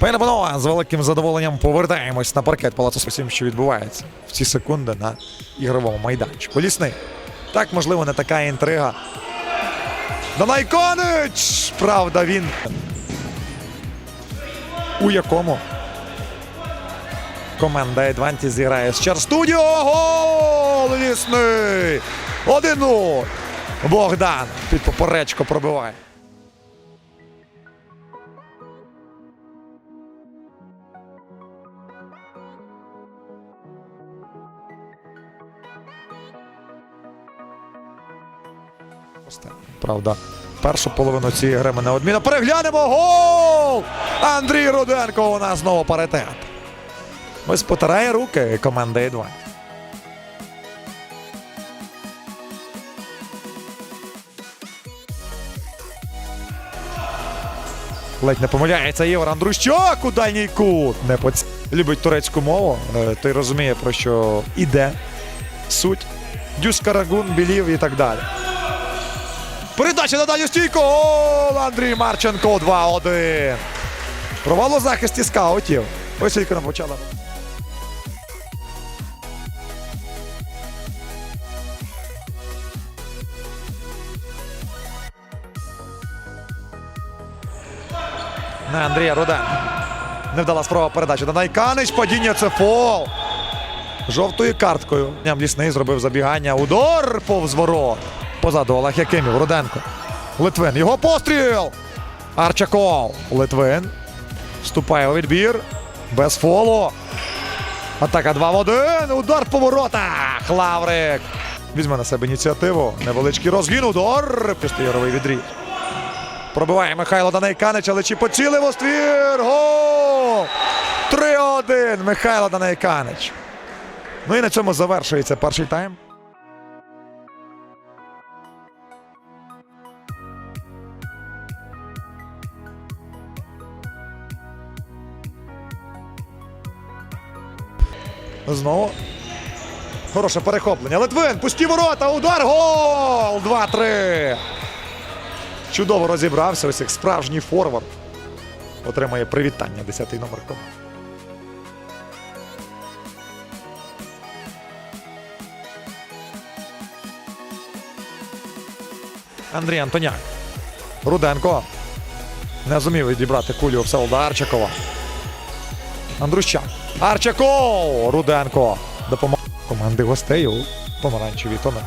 Пане панове, з великим задоволенням повертаємось на паркет Палацу Спасім, що відбувається в ці секунди на ігровому майданчику. Лісний. Так, можливо, не така інтрига. Данайконич! Правда, він. У якому команда Едванті зіграє з Чарстудіо. Гол! Лісний! 1-0. Богдан під поперечко пробиває. Правда, першу половину цієї гри ми неодмінно переглянемо. Гол! Андрій Руденко у нас знову паритет. Ось потирає руки команда Едван. Ледь не помиляється Євр Андрущак у дальній кут. Не поц... Любить турецьку мову. е, Той розуміє, про що іде суть. Дюс Карагун, Білів і так далі. Передача на дальню стійку. Гол! Андрій Марченко 2-1. Провал у захисті скаутів. Ось тільки нам почала. На Андрія Руден. Невдала спроба передачі. На Найканич. Падіння це фол. Жовтою карткою. Лісний зробив забігання. Удар повз ворот. Позаду Олег Якимів. Руденко. Литвин. Його постріл. Арчаков. Литвин. Вступає у відбір. Без фолу. Атака 2 в 1. Удар по воротах. Лаврик. Візьме на себе ініціативу. Невеличкий розгін. Удар. Пістойоровий відріз. Пробиває Михайло Данайканич, але чи поцілив у ствір? Гол! 3-1. Михайло Данайканич. Ну і на цьому завершується перший тайм. Знову. Хороше перехоплення. Литвин, пусті ворота, удар, гол! 2-3. Чудово розібрався, ось як справжній форвард. Отримає привітання 10-й номер команди. Андрій Антоняк. Руденко. Не зумів відібрати кулю Всеволода Арчакова. Андрущак. Арчаков! Руденко. Допомога команди гостей у помаранчевій тони.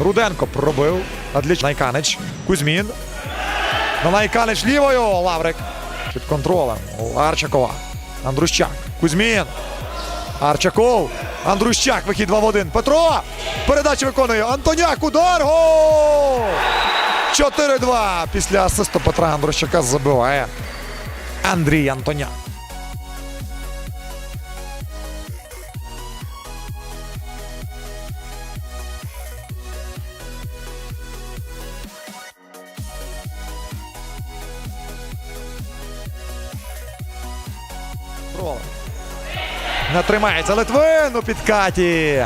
Руденко пробив. Адліч. Найканич. Кузьмін. На Найканич лівою. Лаврик. Під контролем. У Арчакова. Андрущак. Кузьмін. Арчаков. Андрущак. Вихід 2 в 1. Петро. Передачу виконує. Антоняк. Удар. Гол! 4-2. Після асисту Петра Андрущака забиває Андрій Антоняк. Контролем. Не тримається Литвин у підкаті.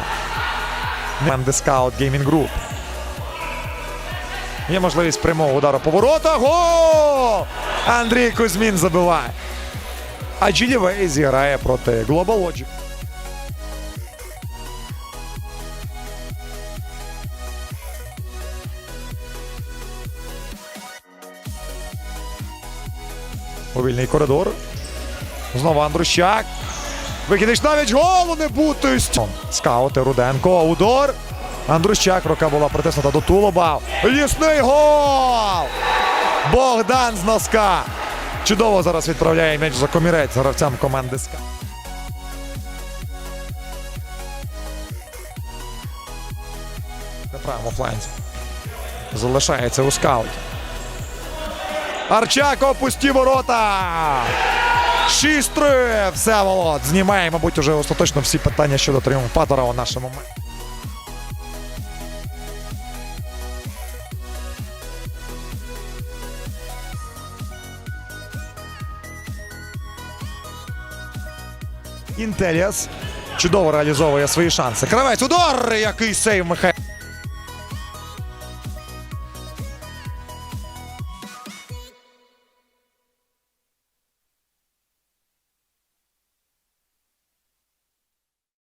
Команди Скаут Gaming Group. Є можливість прямого удару по воротах. Гол! Андрій Кузьмін забиває. А Джилівей зіграє проти Global Logic. У коридор. Знову Андрущак. Викидиш навіть голу не бутись. Скаути Руденко. Удар. Андрущак. Рука була притиснута до тулуба. Лісний гол! Богдан з носка. Чудово зараз відправляє м'яч за комірець гравцям команди СКА. На правому фланзі. Залишається у скауті. Арчако пусті ворота. 6-3. Все, Волод. Знімає, мабуть, уже остаточно всі питання щодо тріумфатора у нашому. Інтеліас чудово реалізовує свої шанси. Кравець удар! Який сейв Михайло.